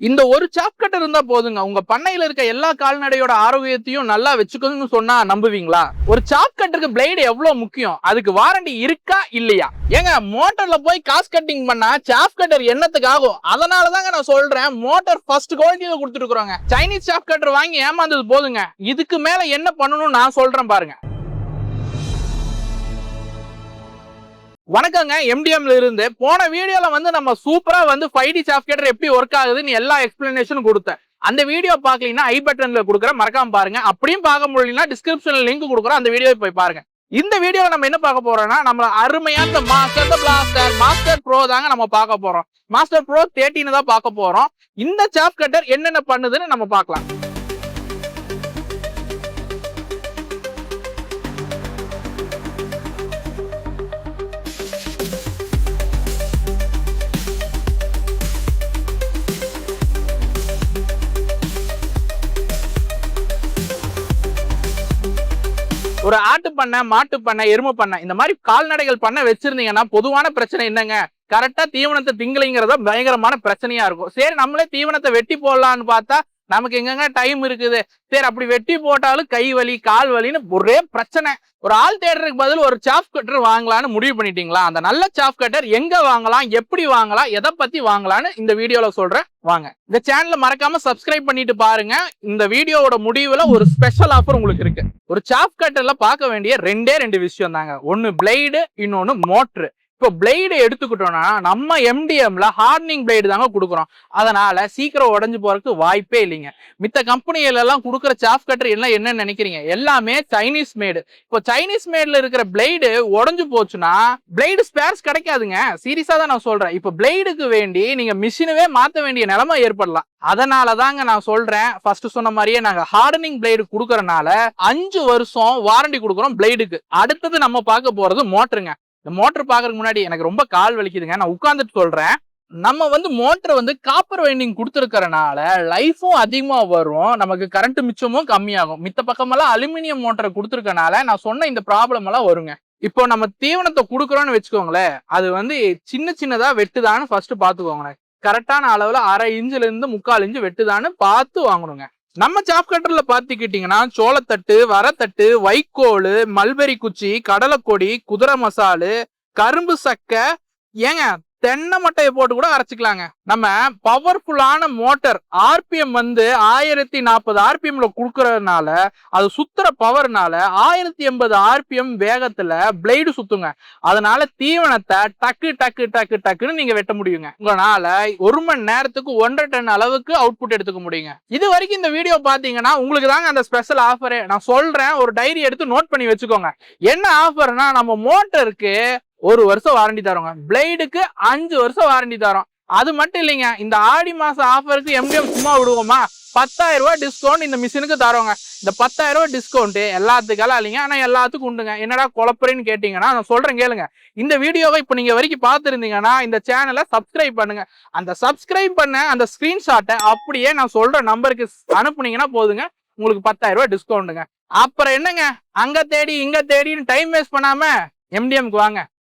இந்த ஒரு சாப்கட் இருந்தா போதுங்க. உங்க பண்ணையில இருக்க எல்லா கால்நடையோட ஆரோக்கியத்தையும் நல்லா வச்சுக்கணும்னு சொன்னா நம்புவீங்களா? ஒரு சாப்கட்டுக்கு பிளேடு எவ்வளவு முக்கியம்? அதுக்கு வாரண்டி இருக்கா இல்லையா? ஏங்க மோட்டர்ல போய் காஸ்ட் கட்டிங் பண்ணா சாப் கட்டர் என்னத்துக்காகும் அதனால தாங்க நான் சொல்றேன் மோட்டார் ஃபர்ஸ்ட் குவாலிட்டியில கொடுத்துருக்குறோங்க சைனீஸ் சாப் கட்டர் வாங்கி ஏமாந்தது போதுங்க. இதுக்கு மேல என்ன பண்ணணும்னு நான் சொல்றேன் பாருங்க. வணக்கங்க எம்டிஎம்ல இருந்து போன வீடியோல வந்து நம்ம சூப்பரா வந்து ஃபைவ் டி சாஃப்ட்வேர் எப்படி ஒர்க் ஆகுதுன்னு எல்லா எக்ஸ்பிளனேஷனும் கொடுத்தேன். அந்த வீடியோ பார்க்கலீங்கன்னா ஐ பட்டன்ல கொடுக்குறேன் மறக்காம பாருங்க. அப்படியும் பார்க்க முடியலன்னா டிஸ்கிரிப்ஷன்ல லிங்க் கொடுக்குறோம் அந்த வீடியோ போய் பாருங்க. இந்த வீடியோவில் நம்ம என்ன பார்க்க போறோம்னா நம்ம அருமையான மாஸ்டர் பிளாஸ்டர் மாஸ்டர் ப்ரோ தாங்க நம்ம பார்க்க போறோம். மாஸ்டர் ப்ரோ தேர்ட்டின்னு தான் பார்க்க போறோம். இந்த சாப் கட்டர் என்னென்ன பண்ணுதுன்னு நம்ம பார்க்கலாம். ஒரு ஆட்டு பண்ணை மாட்டு பண்ணை எருமை பண்ணை இந்த மாதிரி கால்நடைகள் பண்ண வச்சிருந்தீங்கன்னா பொதுவான பிரச்சனை என்னங்க? கரெக்டா தீவனத்தை திங்கலைங்கிறத பயங்கரமான பிரச்சனையா இருக்கும். சரி நம்மளே தீவனத்தை வெட்டி போடலான்னு பார்த்தா நமக்கு எங்கங்க டைம் இருக்குது? சரி அப்படி வெட்டி போட்டாலும் கை வலி கால் வலின்னு ஒரே பிரச்சனை. ஒரு ஆள் தேடுறதுக்கு பதில் ஒரு சாப் கட்டர் வாங்கலாம்னு முடிவு பண்ணிட்டீங்களா? அந்த நல்ல சாப் கட்டர் எங்க வாங்கலாம்? எப்படி வாங்கலாம்? எதை பத்தி வாங்கலாம்னு இந்த வீடியோல சொல்றேன். வாங்க. இந்த சேனலை மறக்காம சப்ஸ்கிரைப் பண்ணிட்டு பாருங்க. இந்த வீடியோவோட முடிவுல ஒரு ஸ்பெஷல் ஆஃபர் உங்களுக்கு இருக்கு. ஒரு சாப் கட்டர்ல பார்க்க வேண்டிய ரெண்டே ரெண்டு விஷயம் தாங்க ஒன்னு பிளேடு இன்னொன்னு மோட்ரு இப்போ பிளேடு எடுத்துக்கிட்டோம்னா நம்ம எம்டிஎம்ல ஹார்னிங் பிளேடு தாங்க கொடுக்குறோம். அதனால சீக்கிரம் உடஞ்சு போறதுக்கு வாய்ப்பே இல்லைங்க. மித்த கம்பெனிகள் எல்லாம் கொடுக்குற சாஃப் கட்டர் எல்லாம் என்ன நினைக்கிறீங்க? எல்லாமே சைனீஸ் மேடு இப்போ சைனீஸ் மேட்ல இருக்கிற பிளேடு உடஞ்சு போச்சுன்னா பிளேடு ஸ்பேர்ஸ் கிடைக்காதுங்க. சீரியஸா தான் நான் சொல்றேன். இப்போ பிளேடுக்கு வேண்டி நீங்க மிஷினவே மாத்த வேண்டிய நிலைமை ஏற்படலாம். அதனால தாங்க நான் சொல்றேன். ஃபர்ஸ்ட் சொன்ன மாதிரியே நாங்க ஹார்டனிங் பிளேடு கொடுக்கறனால அஞ்சு வருஷம் வாரண்டி கொடுக்குறோம் பிளேடுக்கு அடுத்தது நம்ம பார்க்க போறது மோட்டருங்க இந்த மோட்டர் பாக்குறதுக்கு முன்னாடி எனக்கு ரொம்ப கால் வலிக்குதுங்க. நான் உட்காந்துட்டு சொல்றேன். நம்ம வந்து மோட்டர் வந்து காப்பர் வைண்டிங் கொடுத்துருக்கறனால லைஃபும் அதிகமா வரும். நமக்கு கரண்ட் மிச்சமும் கம்மியாகும். மித்த பக்கமெல்லாம் அலுமினியம் மோட்டரை கொடுத்துருக்கனால நான் சொன்ன இந்த ப்ராப்ளம் எல்லாம் வருங்க. இப்போ நம்ம தீவனத்தை கொடுக்குறோம்னு வச்சுக்கோங்களேன். அது வந்து சின்ன சின்னதா வெட்டுதான்னு ஃபர்ஸ்ட் பாத்துக்கோங்களேன் கரெக்டான அளவுல அரை இன்ச்சுல இருந்து முக்கால் இன்ச்சு வெட்டுதான்னு பார்த்து வாங்கணுங்க. நம்ம ஜாப் கட்டர்ல பாத்துக்கிட்டீங்கன்னா சோளத்தட்டு வரத்தட்டு வைக்கோல் மல்பெரி குச்சி கடலைக்கொடி குதிரை மசாலு கரும்பு சக்கை. ஏங்க தென்னை மட்டையை போட்டு கூட அரைச்சிக்கலாங்க. நம்ம பவர்ஃபுல்லான மோட்டர் ஆர்பிஎம் வந்து ஆயிரத்தி நாற்பது ஆர்பிஎம்ல கொடுக்கறதுனால அது சுத்துற பவர்னால ஆயிரத்தி எண்பது ஆர்பிஎம் வேகத்துல பிளேடு சுத்துங்க. அதனால தீவனத்தை டக்கு டக்கு டக்கு டக்குன்னு நீங்க வெட்ட முடியுங்க. உங்களால ஒரு மணி நேரத்துக்கு ஒன்றரை டன் அளவுக்கு அவுட்புட் எடுத்துக்க முடியுங்க. இது வரைக்கும் இந்த வீடியோ பாத்தீங்கன்னா உங்களுக்கு தாங்க அந்த ஸ்பெஷல் ஆஃபரே நான் சொல்றேன் ஒரு டைரி எடுத்து நோட் பண்ணி வச்சுக்கோங்க. என்ன ஆஃபர்னா நம்ம மோட்டருக்கு ஒரு வருஷம் வாரண்டி தரோங்க பிளேடுக்கு அஞ்சு வருஷம் வாரண்டி தரோம். அது மட்டும் இல்லைங்க இந்த ஆடி மாச ஆஃபருக்கு எம்டிஎம் சும்மா விடுவோமா? பத்தாயிரம் ரூபாய் டிஸ்கவுண்ட் இந்த மிஷினுக்கு தரோங்க இந்த பத்தாயிரம் ரூபாய் டிஸ்கவுண்ட் எல்லாத்துக்கெல்லாம் இல்லைங்க ஆனால் எல்லாத்துக்கும் உண்டுங்க. என்னடா குழப்பறேன்னு கேட்டிங்கன்னா நான் சொல்கிறேன் கேளுங்க. இந்த வீடியோவை இப்போ நீங்கள் வரைக்கும் பார்த்துருந்தீங்கன்னா இந்த சேனலை சப்ஸ்கிரைப் பண்ணுங்க. அந்த சப்ஸ்கிரைப் பண்ண அந்த ஸ்கிரீன்ஷாட்டை அப்படியே நான் சொல்கிற நம்பருக்கு அனுப்புனீங்கன்னா போதுங்க. உங்களுக்கு பத்தாயிரம் ரூபாய் டிஸ்கவுண்ட்டுங்க அப்புறம் என்னங்க? அங்கே தேடி இங்கே தேடின்னு டைம் வேஸ்ட் பண்ணாமல் எம்டிஎம்க்கு வாங்க.